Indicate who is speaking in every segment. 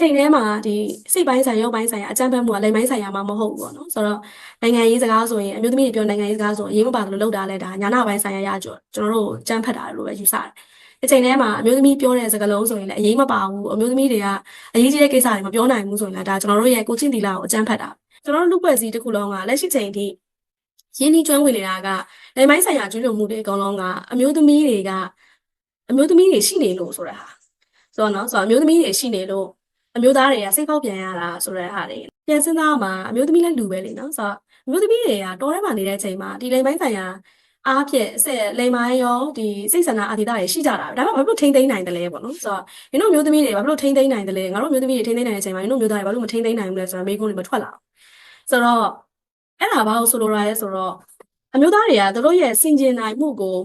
Speaker 1: ချိန်တည်းမှာဒီစိတ်ပိုင်းဆိုင်ရုပ်ပိုင်းဆိုင်ရာအကြမ်းဖက်မှုကလိမ်ပိုင်းဆိုင်ရာမှမဟုတ်ဘူးပေါ့နော်ဆိုတော့နိုင်ငံရေးစကားဆိုရင်အမျိုးသမီးတွေပြောနိုင်ငံရေးစကားဆိုရင်အရေးမပါဘူးလို့လောက်တာလဲဒါညာနာပိုင်းဆိုင်ရာရကြကျွန်တော်တို့ကြမ်းဖက်တာလို့ပဲယူဆတယ်ဒီချိန်ထဲမှာအမျိုးသမီးပြောတဲ့စကားလုံးဆိုရင်လည်းအရေးမပါဘူးအမျိုးသမီးတွေကအရေးကြီးတဲ့ကိစ္စတွေမပြောနိုင်ဘူးဆိုရင်လည်းဒါကျွန်တော်တို့ရဲ့ကိုချင်းတီလာကိုအကြမ်းဖက်တာကျွန်တော်တို့လူပွဲစည်းတစ်ခုလုံးကလက်ရှိချိန်ထိရင်းနှီးကျွမ်းဝင်နေတာကလိမ်ပိုင်းဆိုင်ရာကျွလွန်မှုတွေအကုန်လုံးကအမျိုးသမီးတွေကအမျိုးသမီးတွေရှိနေလို့ဆိုတဲ့ဟာဆိုတော့နော်ဆိုတော့အမျိုးသမီးတွေရှိနေလို့ အမျိုးသားတွေကစိတ်ပေါက်ပြန်ရတာဆိုတဲ့ဟာတွေပြန်စဉ်းစားမှာအမျိုးသမီးလည်းလူပဲလေနော်ဆိုတော့အမျိုးသမီးတွေကတောထဲမှာနေတဲ့အချိန်မှာဒီလိမ်ပိုင်းဆိုင်ရာအားဖြင့်အဆက်လိမ်မိုင်းရောဒီစိတ်ဆန္ဒအာတိတတွေရှိကြတာပဲဒါပေမဲ့ဘာလို့ထိမ့်သိမ်းနိုင်တယ်လဲပေါ့နော်ဆိုတော့မင်းတို့အမျိုးသမီးတွေဘာလို့ထိမ့်သိမ်းနိုင်တယ်လဲငါတို့အမျိုးသမီးတွေထိမ့်သိမ်းနိုင်တဲ့အချိန်မှာမင်းတို့အမျိုးသားတွေဘာလို့မထိမ့်သိမ်းနိုင်ဘူးလဲဆိုတော့မိကုန်းတွေမထွက်လာဘူးဆိုတော့အဲ့ဒါဘာလို့ဆိုလိုရလဲဆိုတော့အမျိုးသားတွေကသူတို့ရဲ့စင်ကျင်နိုင်မှုကို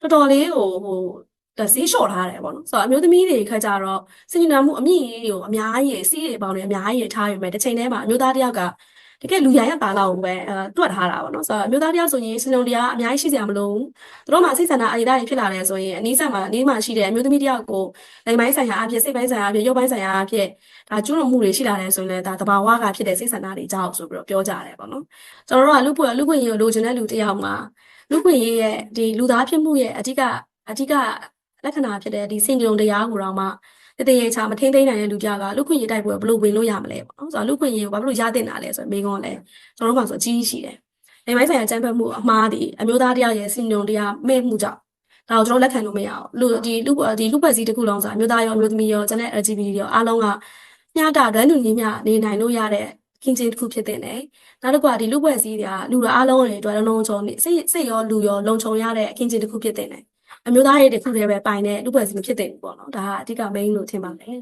Speaker 1: တော်တော်လေးဟိုဟိုဒါ ဈေးလျှော့ထားတယ်ပေါ့နော်ဆိုတော့အမျိုးသမီးတွေခါကြတော့စင်ညာမှုအမြင့်ကြီးကိုအများကြီးစီးတွေပေါင်းနေအများကြီးထားရမယ်တစ်ချိန်တည်းမှာအမျိုးသားတစ်ယောက်ကတကယ်လူရရတာလောက်ပဲအဲတွက်ထားတာပေါ့နော်ဆိုတော့အမျိုးသားတစ်ယောက်ဆိုရင်စင်ုံတရားအများကြီးရှိစရာမလိုဘူးသူတို့မှစိတ်ဆန္ဒအရေးသားတွေဖြစ်လာတယ်ဆိုရင်အနည်းဆက်မှာအနည်းမှရှိတဲ့အမျိုးသမီးတစ်ယောက်ကိုလိမ်ပိုင်းဆိုင်ရာအဖြစ်စိတ်ပိုင်းဆိုင်ရာအဖြစ်ရုပ်ပိုင်းဆိုင်ရာအဖြစ်ဒါကျွလွန်မှုတွေရှိလာတယ်ဆိုရင်လည်းဒါတဘာဝကဖြစ်တဲ့စိတ်ဆန္ဒတွေကြောက်ဆိုပြီးတော့ပြောကြတယ်ပေါ့နော်ကျွန်တော်တို့ကလူ့ဘဝလူ့ဘဝရေးကိုလိုချင်တဲ့လူတစ်ယောက်မှာလူ့ဘဝရေးရဲ့ဒီလူသားဖြစ်မှုရဲ့အဓိကအဓိက လက္ခဏာဖြစ်တဲ့ဒီစင်ကြုံတရားကိုတော့မှတည်တည်ချာမထိမ့်သိမ့်နိုင်တဲ့လူပြကလူခွင့်ရေးတိုက်ပွဲဘယ်လိုဝင်လို့ရမလဲပေါ့နော်ဆိုတော့လူခွင့်ရေးကိုဘာလို့ရတင်တာလဲဆိုတော့မိကုန်းကလည်းကျွန်တော်တို့မှဆိုအကြီးကြီးရှိတယ်။အိမ်မိုင်းဆိုင်ရာကြမ်းဖက်မှုအမှားဒီအမျိုးသားတရားရဲ့စင်ကြုံတရားမဲ့မှုကြောင့်ဒါကိုကျွန်တော်လက်ခံလို့မရအောင်လူဒီလူဒီလူပတ်စည်းတစ်ခုလုံးဆိုအမျိုးသားရောအမျိုးသမီးရောကျန်တဲ့ LGBT ရောအားလုံးကမျှတာဒန်းတူညီမျှနေနိုင်လို့ရတဲ့ကင်းချင်းတစ်ခုဖြစ်တဲ့ねနောက်တစ်ခုကဒီလူပွဲစည်းတွေကလူတွေအားလုံးတွေအတွက်လုံးလုံးချုံနေစိတ်စိတ်ရောလူရောလုံချုံရတဲ့ကင်းချင်းတစ်ခုဖြစ်တဲ့ね အမျိုးသားရေးတစ်ခုတည်းပဲပိုင်တဲ့လူပွဲစီမဖြစ်တဲ့ဘူးပေါ့နော်ဒါကအဓိက main လို့ထင်ပါတယ်